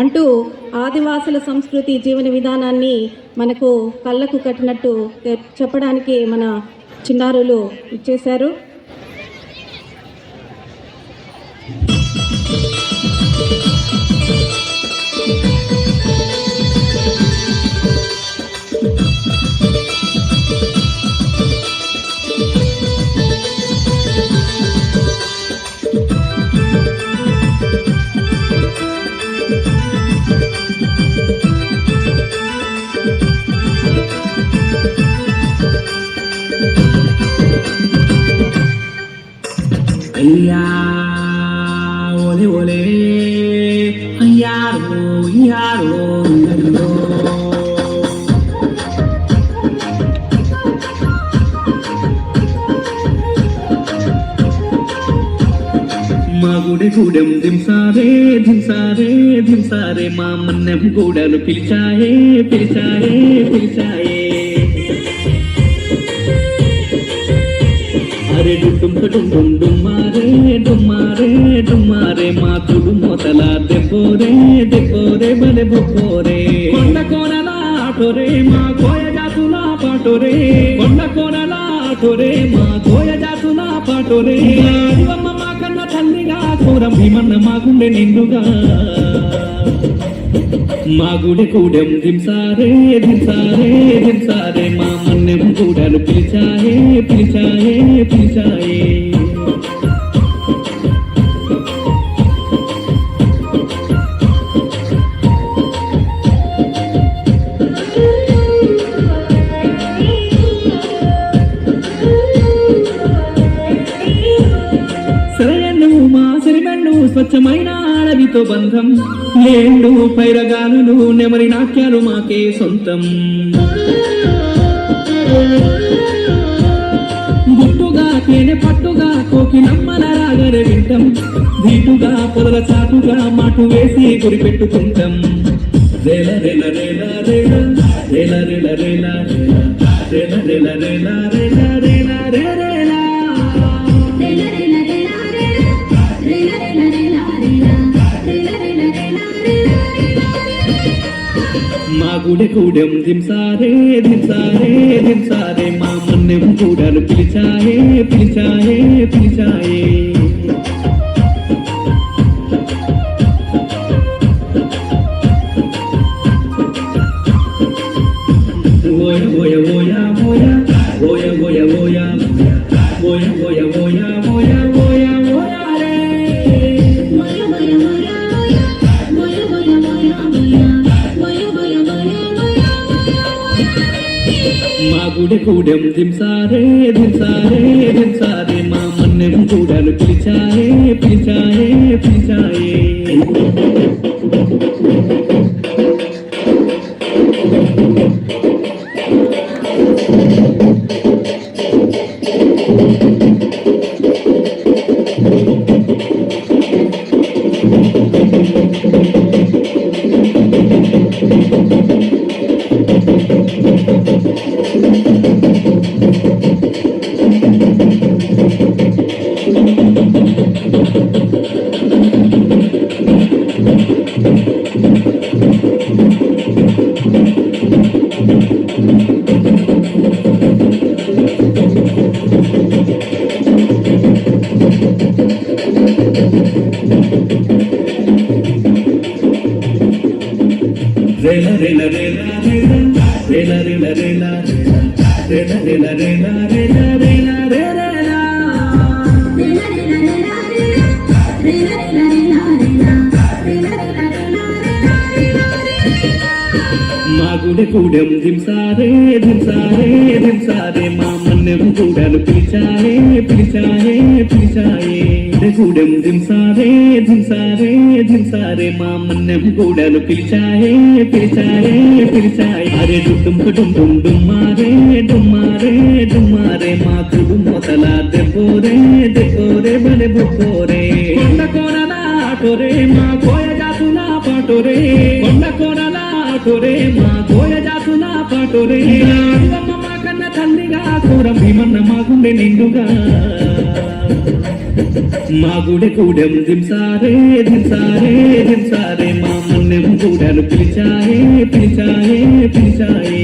అంటూ ఆదివాసుల సంస్కృతి జీవన విధానాన్ని మనకు కళ్ళకు కట్టినట్టు చెప్పడానికి మన చిన్నారులు ఇచ్చేశారు. ஐயா ஒலே ஒலே ஐயாரோ ஐயாரோ. మా గూడెం దింసారే దింసారే దింసారే మా మన్నెం గూడలు పిలిచాయే పిలిచాయే పిలిచాయే. అరే డుడ్డుం డుమ్ డుమ్మారే డుమ్మారే డుమ్మారే. మా తుడు మొదల దెబ్బోరే దెబ్బోరే బలె బొబ్బోరే. కొండ కోనలా ఆటోరే మా కోయ జాతుల పాటోరే. కొండ కోనలా ఆటోరే మా కోయ జాతుల పాటోరే. అమ్మ మా కన్న తల్లిగా భీమన్న మా గుండె నిండుగా. మా గుడి కూడెం దింసారే దింసారే దింసారే మా మన్నెం కూడలు పిలిచాయే పిలిచాయే పిలిచాయే. స్వచ్ఛమైన అడవితో బంధం లేండు పైరగాలులు నెమరి నాట్యాలు మాకే సొంతం గుట్టుగా తేనె పట్టుగా కోకినమ్మల రాగరే వింటం ధీటుగా పొదల చాటుగా మాటు వేసి గురి పెట్టుకుంటాం రేల రేల రేల రేల రేల రేల రేల రేల రేల రేల రేల రేల రేల రేల మా గుడి గూడెం దింసారే దింసారే దింసారే మా మన్నెం కూడలు పిలిచాయే పిలిచాయే పిలిచాయే. ఓయ ఓయ ఓ కూడె కూడెం ధింసారే ధింసారే ధింసారే. మా మన్నెం కూడలు పిలిచారే పిలిచారే పిలిచాయే. రేల రేల రేల రేల రేల రేల రేల రేల రేల రేల రేల రేల రేల మా గుడి కూడెం దింసారే దింసారే దింసారే మా మన్నెం కూడలు పిలిచాయే పిలిచాయే పిలిచాయే. గూడెం జింసారే జింసారే జింసారే మా మన్నెం గూడలు పిలిచాయే పిలిచాయే పిలిచాయే. అరే డుమ్ డుమ్ డుమ్ డుమ్మారే డుమ్మారే డుమ్మారే. మా తుడు మొదల దెబ్బోరే దెబ్బోరే బలే బొబ్బోరే. కొండ కోనల ఆటోరే మా కోయ జాతుల పాటోరే. కొండ కోనల ఆటోరే మా కోయ జాతుల పాటోరే. మా కన్న తల్లిగా కూర భీమన్న మా గుండె నిండుగా. మా గుడి కూడెం దింసారే దింసారే దింసారే మా మున్నెం గూడెను పిలిచాయే పిలిచాయే పిలిచాయే